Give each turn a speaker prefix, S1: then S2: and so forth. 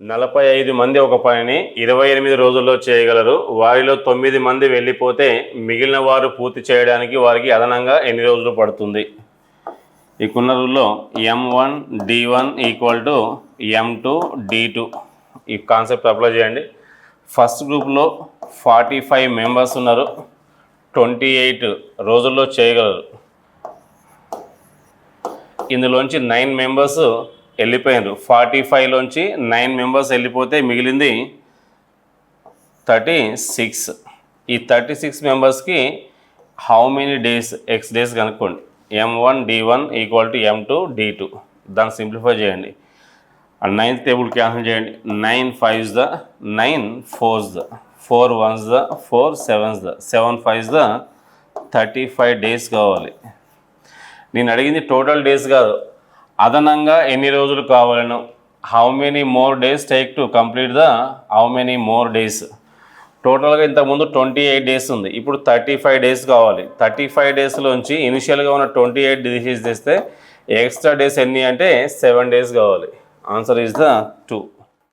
S1: నలభై ఐదు మంది ఒక పనిని ఇరవై ఎనిమిది రోజుల్లో చేయగలరు. వారిలో తొమ్మిది మంది వెళ్ళిపోతే మిగిలిన వారు పూర్తి చేయడానికి వారికి అదనంగా ఎన్ని రోజులు పడుతుంది? ఇకున్న రోజుల్లో M one D one equal to M two D two ఈ కాన్సెప్ట్ అప్లై చేయండి. ఫస్ట్ గ్రూప్లో ఫార్టీ ఫైవ్ మెంబర్స్ ఉన్నారు. ట్వంటీ ఎయిట్ రోజుల్లో చేయగలరు. ఇందులోంచి నైన్ మెంబర్స్ వెళ్ళిపోయినారు ఫార్టీ ఫైవ్లోంచి నైన్ మెంబర్స్ వెళ్ళిపోతే మిగిలింది థర్టీ సిక్స్. ఈ థర్టీ సిక్స్ మెంబర్స్కి how many days x days కనుక్కోండి. M one D one equal to M two D two దాన్ని సింప్లిఫై చేయండి. ఆ నైన్త్ టేబుల్ క్యాన్సిల్ చేయండి. Nine fives the nine fours the four ones the four sevens the seven fives the thirty five days కావాలి. నేను అడిగింది total days కాదు. అదనంగా ఎన్ని రోజులు కావాలను? How many more days take to complete the how many more days టోటల్గా ఇంతకుముందు twenty eight days ఉంది. ఇప్పుడు థర్టీ ఫైవ్ డేస్ కావాలి. థర్టీ ఫైవ్ డేస్లోంచి ఇనిషియల్గా ఉన్న ట్వంటీ ఎయిట్ డిసీజ్ చేస్తే ఎక్స్ట్రా డేస్ ఎన్ని అంటే సెవెన్ డేస్ కావాలి. Answer is the two